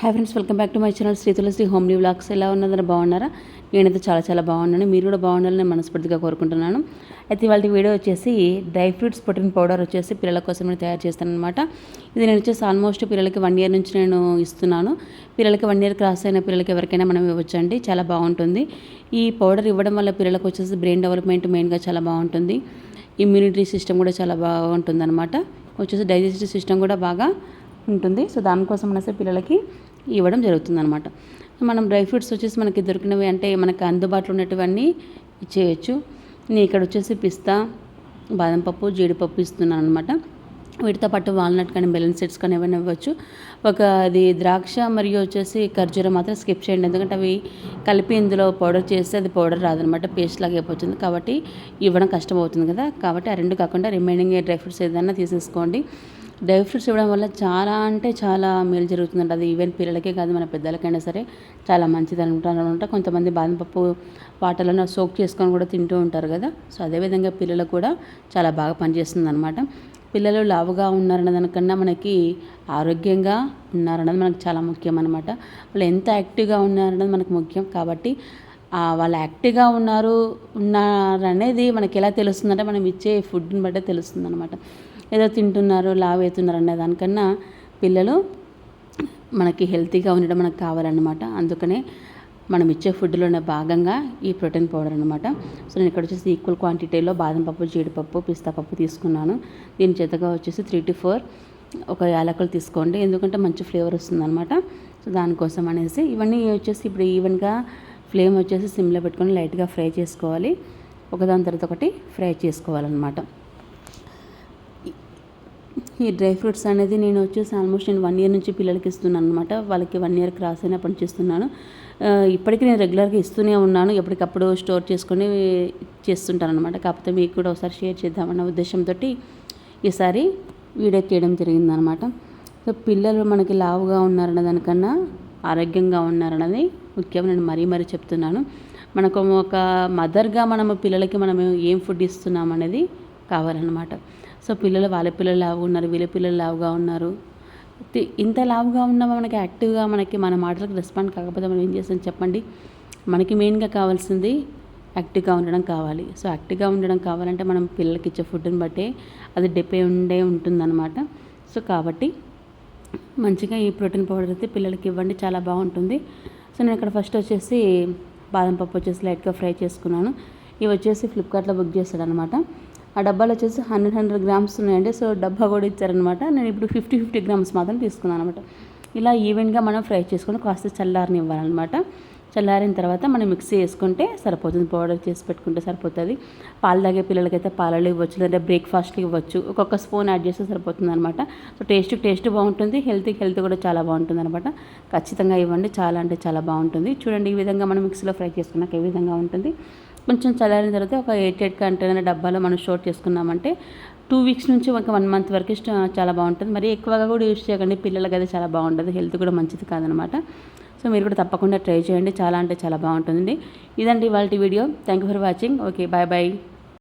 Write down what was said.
Hi friends welcome back to my channel Sri Tulasi homely vlogs ఎలా ఉన్నదని బాగున్నారా? నేనైతే చాలా చాలా బాగున్నాను. మీరు కూడా బాగుండాలని నేను మనస్ఫూర్తిగా కోరుకుంటున్నాను. అయితే ఇవాళ వీడియో వచ్చేసి డ్రై ఫ్రూట్స్ ప్రోటీన్ పౌడర్ వచ్చేసి పిల్లల కోసం నేను తయారు చేస్తాను అనమాట ఇది నేను వచ్చేసి ఆల్మోస్ట్ పిల్లలకి వన్ ఇయర్ నుంచి నేను ఇస్తున్నాను. పిల్లలకి వన్ ఇయర్ క్రాస్ అయిన పిల్లలకి ఎవరికైనా మనం ఇవ్వచ్చండి. చాలా బాగుంటుంది. ఈ పౌడర్ ఇవ్వడం వల్ల పిల్లలకు వచ్చేసి బ్రెయిన్ డెవలప్మెంట్ మెయిన్గా చాలా బాగుంటుంది. ఇమ్యూనిటీ సిస్టమ్ కూడా చాలా బాగుంటుంది అనమాట వచ్చేసి డైజెస్టివ్ సిస్టమ్ కూడా బాగా ఉంటుంది. సో దానికోసం అనేసి పిల్లలకి ఇవ్వడం జరుగుతుంది అనమాట మనం డ్రై ఫ్రూట్స్ వచ్చేసి మనకి దొరికినవి అంటే మనకి అందుబాటులో ఉన్నటువన్నీ ఇచ్చేయచ్చు. నేను ఇక్కడ వచ్చేసి పిస్తా బాదం పప్పు జీడిపప్పు ఇస్తున్నాను అనమాట వీటితో పాటు వాల్నట్ కానీ బెలూన్ సెట్స్ కానీ ఏమైనా ఇవ్వచ్చు. ఒక అది ద్రాక్ష మరియు వచ్చేసి ఖర్జూరం మాత్రం స్కిప్ చేయండి. ఎందుకంటే అవి కలిపి ఇందులో పౌడర్ చేస్తే అది పౌడర్ రాదనమాట పేస్ట్ లాగా అయిపోతుంది. కాబట్టి ఇవ్వడం కష్టం అవుతుంది కదా. కాబట్టి ఆ రెండు కాకుండా రిమైనింగ్ డ్రై ఫ్రూట్స్ ఏదైనా తీసేసుకోండి. డ్రై ఫ్రూట్స్ ఇవ్వడం వల్ల చాలా అంటే చాలా మేలు జరుగుతుందంట అది ఈవెన్ పిల్లలకే కాదు మన పెద్దలకైనా సరే చాలా మంచిది అనుకుంటారనమాట కొంతమంది బాదం పప్పు వాటర్లో సోక్ చేసుకొని కూడా తింటూ ఉంటారు కదా. సో అదేవిధంగా పిల్లలకు కూడా చాలా బాగా పనిచేస్తుంది అనమాట పిల్లలు లావుగా ఉన్నారన్న దానికన్నా మనకి ఆరోగ్యంగా ఉన్నారన్నది మనకు చాలా ముఖ్యం అనమాట వాళ్ళు ఎంత యాక్టివ్గా ఉన్నారన్నది మనకు ముఖ్యం. కాబట్టి వాళ్ళు యాక్టివ్గా ఉన్నారు ఉన్నారనేది మనకి ఎలా తెలుస్తుందంటే మనం ఇచ్చే ఫుడ్ని బట్టే తెలుస్తుంది అనమాట ఏదో తింటున్నారు లావ్ అవుతున్నారు అనే దానికన్నా పిల్లలు మనకి హెల్తీగా ఉండడం మనకు కావాలన్నమాట. అందుకనే మనం ఇచ్చే ఫుడ్లోనే భాగంగా ఈ ప్రోటీన్ పౌడర్ అనమాట సో నేను ఇక్కడ వచ్చేసి ఈక్వల్ క్వాంటిటీలో బాదం పప్పు జీడిపప్పు పిస్తా పప్పు తీసుకున్నాను. దీని చేతగా వచ్చేసి త్రీ టు ఫోర్ ఒక యాలకులు తీసుకోండి. ఎందుకంటే మంచి ఫ్లేవర్ వస్తుందన్నమాట. సో దానికోసం అనేసి ఇవన్నీ వచ్చేసి ఇప్పుడు ఈవెన్గా ఫ్లేమ్ వచ్చేసి సిమ్లో పెట్టుకొని లైట్గా ఫ్రై చేసుకోవాలి. ఒకదాని తర్వాత ఒకటి ఫ్రై చేసుకోవాలన్నమాట. ఈ డ్రై ఫ్రూట్స్ అనేది నేను వచ్చేసి ఆల్మోస్ట్ నేను వన్ ఇయర్ నుంచి పిల్లలకి ఇస్తున్నాను అనమాట వాళ్ళకి వన్ ఇయర్ క్రాస్ అయినా పనిచేస్తున్నాను. ఇప్పటికీ నేను రెగ్యులర్గా ఇస్తూనే ఉన్నాను. ఎప్పటికప్పుడు స్టోర్ చేసుకొని చేస్తుంటాను అనమాట కాకపోతే మీకు కూడా ఒకసారి షేర్ చేద్దామన్న ఉద్దేశంతో ఈసారి వీడియో చేయడం జరిగిందనమాట సో పిల్లలు మనకి లావుగా ఉన్నారన్న దానికన్నా ఆరోగ్యంగా ఉన్నారన్నది ముఖ్యం. నేను మరీ మరీ చెప్తున్నాను. మనకు ఒక మదర్గా మనము పిల్లలకి మనం ఏం ఫుడ్ ఇస్తున్నాం అనేది కావాలన్నమాట. సో పిల్లలు వాళ్ళ పిల్లలు లావుగా ఉన్నారు వీళ్ళ పిల్లలు లావుగా ఉన్నారు. ఇంత లావుగా ఉన్నా మనకి యాక్టివ్గా మనకి మన మాటలకు రెస్పాండ్ కాకపోతే మనం ఏం చేస్తాం చెప్పండి? మనకి మెయిన్గా కావాల్సింది యాక్టివ్గా ఉండడం కావాలి. సో యాక్టివ్గా ఉండడం కావాలంటే మనం పిల్లలకి ఇచ్చే ఫుడ్ని బట్టే అది డిపే ఉండే ఉంటుందన్నమాట. సో కాబట్టి మంచిగా ఈ ప్రోటీన్ పౌడర్ అయితే పిల్లలకి ఇవ్వండి చాలా బాగుంటుంది. సో నేను ఇక్కడ ఫస్ట్ వచ్చేసి బాదం పప్పు వచ్చేసి లైట్గా ఫ్రై చేసుకున్నాను. ఇవి వచ్చేసి ఫ్లిప్కార్ట్లో బుక్ చేస్తాడనమాట ఆ డబ్బాలు వచ్చేసి హండ్రెడ్ హండ్రెడ్ గ్రామ్స్ ఉన్నాయండి. సో డబ్బా కూడా ఇచ్చారనమాట నేను ఇప్పుడు ఫిఫ్టీ ఫిఫ్టీ గ్రామ్స్ మాత్రం తీసుకున్నాను అనమాట ఇలా ఈవెంట్గా మనం ఫ్రై చేసుకొని కాస్త చల్లారని ఇవ్వాలన్నమాట. చల్లారిన తర్వాత మనం మిక్సీ వేసుకుంటే సరిపోతుంది. పౌడర్ చేసి పెట్టుకుంటే సరిపోతుంది. పాలు తాగే పిల్లలకైతే పాలలో ఇవ్వచ్చు లేదా బ్రేక్ఫాస్ట్కి ఇవ్వచ్చు. ఒక్కొక్క స్పూన్ యాడ్ చేస్తే సరిపోతుంది అనమాట సో టేస్ట్ టేస్ట్ బాగుంటుంది. హెల్త్ హెల్త్ కూడా చాలా బాగుంటుంది అనమాట ఖచ్చితంగా ఇవ్వండి. చాలా అంటే చాలా బాగుంటుంది. చూడండి ఈ విధంగా మనం మిక్సీలో ఫ్రై చేసుకున్నాక ఏ విధంగా ఉంటుంది. కొంచెం చల్లారిన తర్వాత ఒక ఎయిట్ ఎయిట్ కంటైనర్ డబ్బాలో మనం స్టోర్ చేసుకున్నామంటే టూ వీక్స్ నుంచి ఒక వన్ మంత్ వరకు చాలా బాగుంటుంది. మరి ఎక్కువగా కూడా యూస్ చేయకండి. పిల్లలకి అయితే చాలా బాగుంటుంది హెల్త్ కూడా మంచిది కాదనమాట. సో మీరు కూడా తప్పకుండా ట్రై చేయండి. చాలా అంటే చాలా బాగుంటుంది ఇదండి వాళ్ళ video. Thank you for watching okay bye bye